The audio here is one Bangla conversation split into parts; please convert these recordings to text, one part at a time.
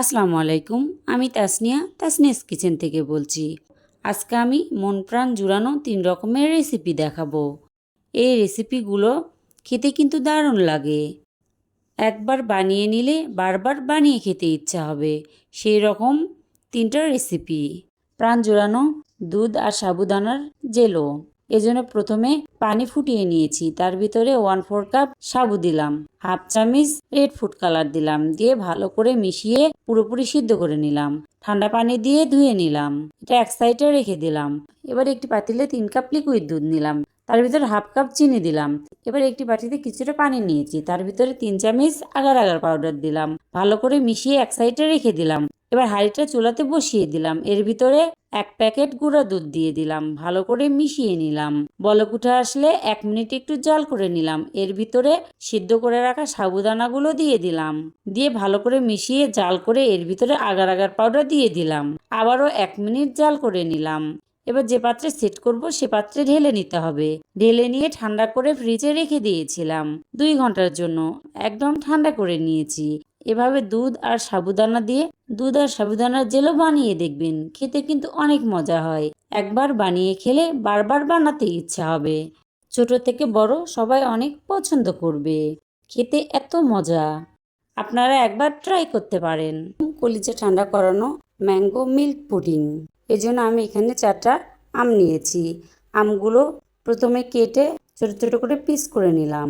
আসসালামু আলাইকুম, আমি তাসনিয়া, তাসনিয়াস কিচেন থেকে বলছি। আজকে আমি মন প্রাণ জুড়ানো তিন রকমের রেসিপি দেখাবো। এই রেসিপিগুলো খেতে কিন্তু দারুণ লাগে। একবার বানিয়ে নিলে বারবার বানিয়ে খেতে ইচ্ছা হবে। সেই রকম তিনটা রেসিপি প্রাণ জোড়ানো দুধ আর সাবুদানার জেলো। এজন্য প্রথমে পানি ফুটিয়ে নিয়েছি। তার ভিতরে ওয়ান ফোর কাপ সাবু দিলাম। হাফ চামিচ রেড ফুড কালার দিলাম। দিয়ে ভালো করে মিশিয়ে পুরোপুরি সিদ্ধ করে নিলাম। ঠান্ডা পানি দিয়ে ধুয়ে নিলাম। এটা এক সাইডে রেখে দিলাম। এবার একটি পাতিলে তিন কাপ লিকুইড দুধ নিলাম। তার ভিতরে হাফ কাপ চিনি দিলাম। এবার একটি বাটিতে কিছুটা পানি নিয়েছি। তার ভিতরে তিন চামচ আগার আগার পাউডার দিলাম। ভালো করে মিশিয়ে এক সাইডে রেখে দিলাম। এবার হাঁড়িটা চুলাতে বসিয়ে দিলাম। এর ভিতরে এক প্যাকেট গুঁড়া দুধ দিয়ে দিলাম। ভালো করে মিশিয়ে নিলাম। বলক উঠে আসলে এক মিনিট একটু জাল করে নিলাম। এর ভিতরে সিদ্ধ করে রাখা সাবুদানাগুলো দিয়ে দিলাম। দিয়ে ভালো করে মিশিয়ে জাল করে এর ভিতরে আগার আগার পাউডার দিয়ে দিলাম। আবারও এক মিনিট জাল করে নিলাম। এবার যে পাত্রে সেট করব সে পাত্রে ঢেলে নিতে হবে। ঢেলে নিয়ে ঠান্ডা করে ফ্রিজে রেখে দিয়েছিলাম। দুই ঘণ্টার জন্য। একদম ঠান্ডা করে নিয়েছি। এভাবে দুধ আর সাবুদানা দিয়ে দুধ আর সাবুদানার জেলও বানিয়ে দেখবেন। খেতে কিন্তু অনেক মজা হয়। একবার বানিয়ে খেলে বারবার বানাতে ইচ্ছা হবে। ছোট থেকে বড় সবাই অনেক পছন্দ করবে। খেতে এত মজা। আপনারা একবার ট্রাই করতে পারেন। কলিজা ঠান্ডা করানো ম্যাঙ্গো মিল্ক পুডিং। এজন্য আমি এখানে চারটা আম নিয়েছি। আমগুলো প্রথমে কেটে ছোট ছোট করে পিস করে নিলাম।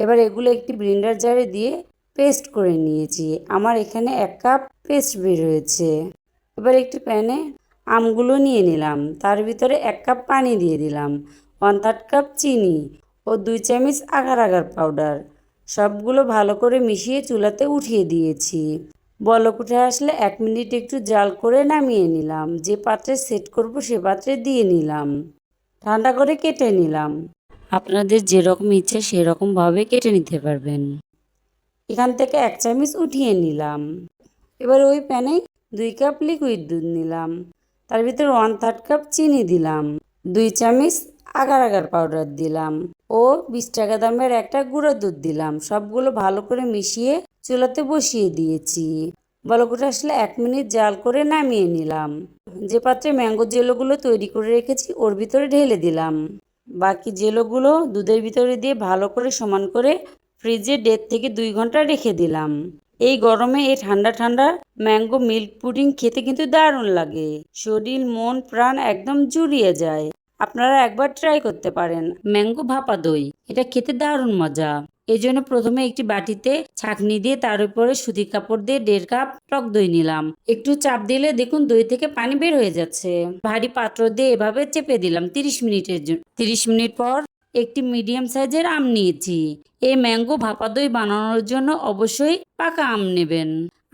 এবার এগুলো একটি ব্লেন্ডার জারে দিয়ে পেস্ট করে নিয়েছি। আমার এখানে এক কাপ পেস্ট বের হয়েছে এবার একটি প্যানে আমগুলো নিয়ে নিলাম। তার ভিতরে এক কাপ পানি দিয়ে দিলাম। ওয়ান থার্ড কাপ চিনি ও দুই চামচ আগার আগার পাউডার সবগুলো ভালো করে মিশিয়ে চুলাতে উঠিয়ে দিয়েছি। বলক উঠে আসলে এক মিনিট একটু জাল করে নামিয়ে নিলাম। যে পাত্রে সেট করব সে পাত্রে দিয়ে নিলাম। ঠান্ডা করে কেটে নিলাম। আপনাদের যেরকম ইচ্ছে সেরকমভাবে কেটে নিতে পারবেন। এখান থেকে এক চামচ উঠিয়ে নিলাম। এবার ওই প্যানে দুই কাপ লিকুইড দুধ নিলাম। তার ভিতরে ওয়ান থার্ড কাপ চিনি দিলাম। দুই চামচ আগার আগার পাউডার দিলাম ও বিশ টাকা দামের একটা গুঁড়ো দুধ দিলাম। সবগুলো ভালো করে মিশিয়ে চুলাতে বসিয়ে দিয়েছি। বলকুটে আসলে এক মিনিট জাল করে নামিয়ে নিলাম। যে পাত্রে ম্যাঙ্গো জেলোগুলো তৈরি করে রেখেছি ওর ভিতরে ঢেলে দিলাম। বাকি জেলোগুলো দুধের ভিতরে দিয়ে ভালো করে সমান করে ফ্রিজে দেড় থেকে দুই ঘণ্টা রেখে দিলাম। এই গরমে এই ঠান্ডা ঠান্ডা ম্যাঙ্গো মিল্ক পুডিং খেতে কিন্তু দারুণ লাগে। শরীর, মন, প্রাণ একদম জুড়িয়ে যায়। আপনারা একবার ট্রাই করতে পারেন ম্যাঙ্গো ভাপা দই। এটা খেতে দারুণ মজা। এই জন্য প্রথমে একটি বাটিতে ছাঁকনি দিয়ে তার উপরে সুতি কাপড় দিয়ে দেড় কাপ টক দই নিলাম। একটু চাপ দিলে দেখুন দই থেকে পানি বের হয়ে যাচ্ছে। ভারী পাত্র দিয়ে এভাবে চেপে দিলাম তিরিশ মিনিটের জন্য। তিরিশ মিনিট পর একটি মিডিয়াম সাইজের আম নিয়েছি। এই ম্যাঙ্গো ভাপা দই বানানোর জন্য অবশ্যই পাকা আম নেবেন।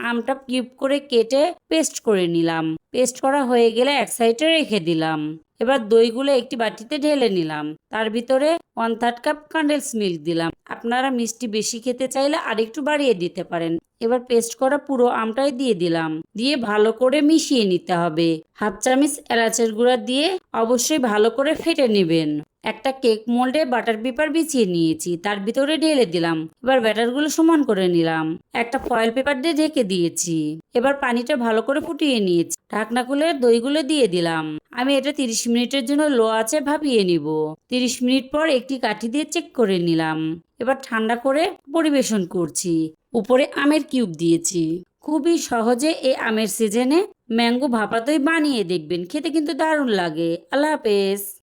আমটা কিউব করে কেটে পেস্ট করে নিলাম। পেস্ট করা হয়ে গেলে এক সাইডে রেখে দিলাম। এবার দইগুলো একটি বাটিতে ঢেলে নিলাম। তার ভিতরে one third cup condensed milk দিলাম। আপনারা মিষ্টি বেশি খেতে চাইলে আরেকটু বাড়িয়ে দিতে পারেন। এবার পেস্ট করা পুরো আমটাই দিয়ে দিলাম। দিয়ে ভালো করে মিশিয়ে নিতে হবে। হাফ চামচ এলাচের গুঁড়া দিয়ে অবশ্যই ভালো করে ফেটে নেবেন। একটা কেক মোল্ডে বাটার পেপার বিছিয়ে নিয়েছি, তার ভিতরে ঢেলে দিলাম। এবার ব্যাটারগুলো সমান করে নিলাম। একটা ফয়েল পেপার দিয়ে ঢেকে দিয়েছি। এবার পানিটা ভালো করে ফুটিয়ে নিয়েছি। ঢাকনা খুলে দইগুলো দিয়ে দিলাম। আমি এটা তিরিশ মিনিটের জন্য লো আছে ভাপিয়ে নিব। তিরিশ মিনিট পর একটি কাঠি দিয়ে চেক করে নিলাম। এবার ঠান্ডা করে পরিবেশন করছি। উপরে আমের কিউব দিয়েছি। খুবই সহজে এই আমের সিজনে ম্যাঙ্গো ভাপা দই বানিয়ে দেখবেন। খেতে কিন্তু দারুণ লাগে। আল্লাহ হাফেজ।